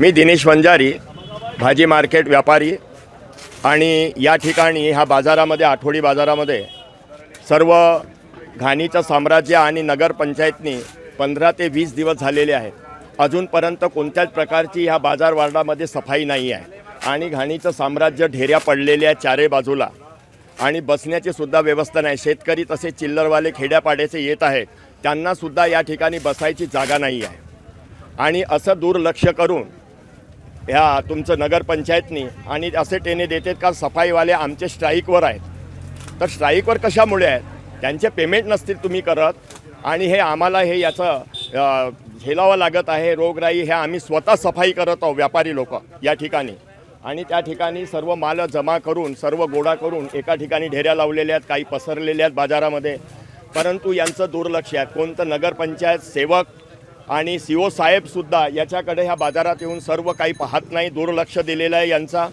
मी दिनेश वंजारी भाजी मार्केट व्यापारी आणि या ठिकाणी ह्या बाजारामध्ये आठवडी बाजारामध्ये सर्व घाणीचं साम्राज्य आणि नगरपंचायतनी पंधरा ते वीस दिवस झालेले आहेत. अजूनपर्यंत कोणत्याच प्रकारची ह्या बाजार वार्डामध्ये सफाई नाही आहे. आणि घाणीचं साम्राज्य ढेऱ्या पडलेल्या चारे बाजूला. आणि बसण्याची सुद्धा व्यवस्था नाही. शेतकरी तसे चिल्लरवाले खेड्यापाड्याचे येत आहेत. त्यांनासुद्धा या ठिकाणी बसायची जागा नाही आहे. आणि असं दुर्लक्ष करून ह्या तुमचं नगरपंचायतनी आणि असे टेने देतात का सफाईवाले आमचे स्ट्राईकवर आहेत. तर स्ट्राईकवर कशामुळे आहेत? त्यांचे पेमेंट नसतील तुम्ही करत आणि हे आम्हाला हे याचं झेलावं लागत आहे रोगराई हे आम्ही स्वतः सफाई करत आहोत व्यापारी लोक या ठिकाणी. आणि त्या ठिकाणी सर्व माल जमा करून सर्व गोळा करून एका ठिकाणी ढेऱ्या लावलेल्या आहेत काही पसरलेल्या आहेत बाजारामध्ये. परंतु यांचं दुर्लक्ष आहे. कोणतं नगरपंचायत सेवक आणि सी ओ साहेबसुद्धा याच्याकडे ह्या बाजारात येऊन सर्व काही पाहत नाही दुर्लक्ष दिलेलं आहे यांचा.